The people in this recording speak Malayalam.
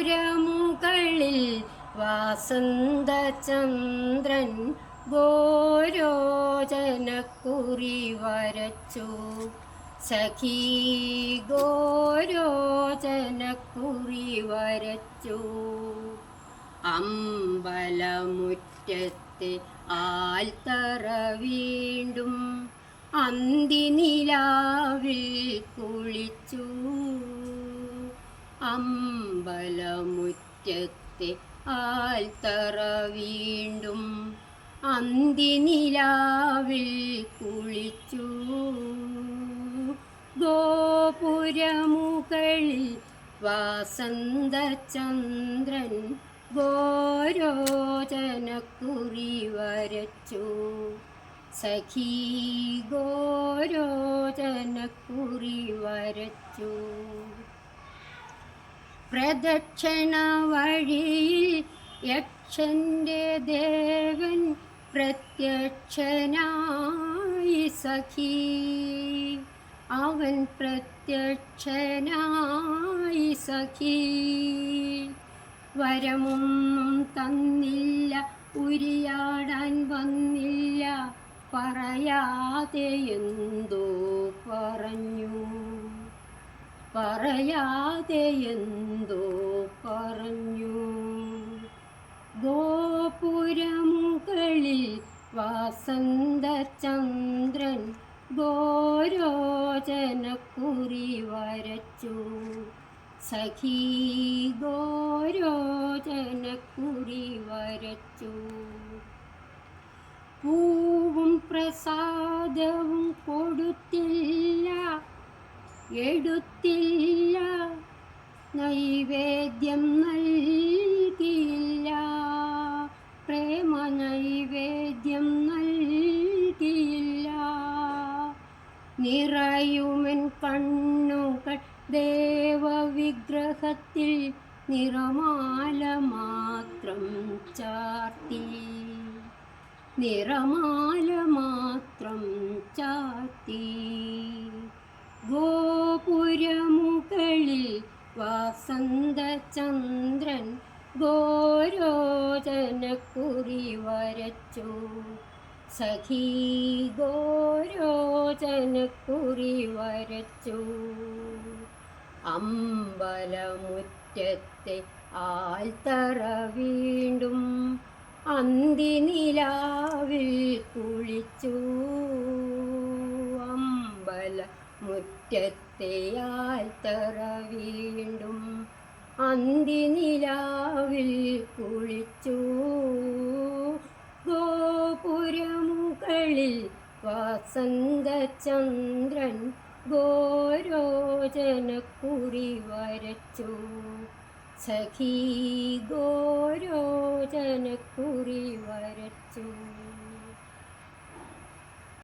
ഗോപുരമുകളിൽ വാസന്തചന്ദ്രൻ ഗോരോചനക്കുറി വരച്ചു സഖീ ഗോരോചനക്കുറി വരച്ചു അമ്പലമുറ്റത്തെ ആൽത്തറ വീണ്ടും അന്തിനിലാവിൽ കുളിച്ചു. അമ്പലമുറ്റത്തെ ആൽത്തറ വീണ്ടും അന്തിനിലാവിൽ കുളിച്ചു. ഗോപുരമുകളിൽ വാസന്തചന്ദ്രൻ ഗോരോചനക്കുറി വരച്ചു സഖീ ഗോരോചനക്കുറി വരച്ചു പ്രദക്ഷിണ വഴിയിൽ യക്ഷന്റെ ദേവൻ പ്രത്യക്ഷനായി സഖി. അവൻ പ്രത്യക്ഷനായി സഖി. വരമൊന്നും തന്നില്ല ഉരിയാടാൻ വന്നില്ല പറയാതെ എന്തോ പറഞ്ഞു. പറയാതെ എന്തോ പറഞ്ഞു. ഗോപുരമുകളിൽ വാസന്തചന്ദ്രൻ ഗോരോചനക്കുറി വരച്ചു. സഖീ ഗോരോചനക്കുറി വരച്ചു. പൂവും പ്രസാദവും കൊടുത്തില്ല എടുത്തില്ല. നൈവേദ്യം നൽകിയില്ല. പ്രേമ നൈവേദ്യം നൽകിയില്ല. നിറയുമൻ കണ്ണുകൾ ദേവവിഗ്രഹത്തിൽ നിറമാല മാത്രം ചാർത്തി. നിറമാല മാത്രം ചാർത്തി. ഗോപുരമുകളിൽ വാസന്തചന്ദ്രൻ ഗോരോചനക്കുറി വരച്ചു. സഖീ ഗോരോചനക്കുറി വരച്ചു. അമ്പലമുറ്റത്തെ ആൽത്തറ വീണ്ടും അന്തിനിലാവിൽ കുളിച്ചു. അമ്പല മുറ്റത്തെ ആൽത്തറ വീണ്ടും അന്തിനിലാവിൽ കുളിച്ചു. ഗോപുരമുകളിൽ വാസന്തചന്ദ്രൻ ഗോരോചനക്കുറി വരച്ചു. സഖീ ഗോരോചനക്കുറി വരച്ചു.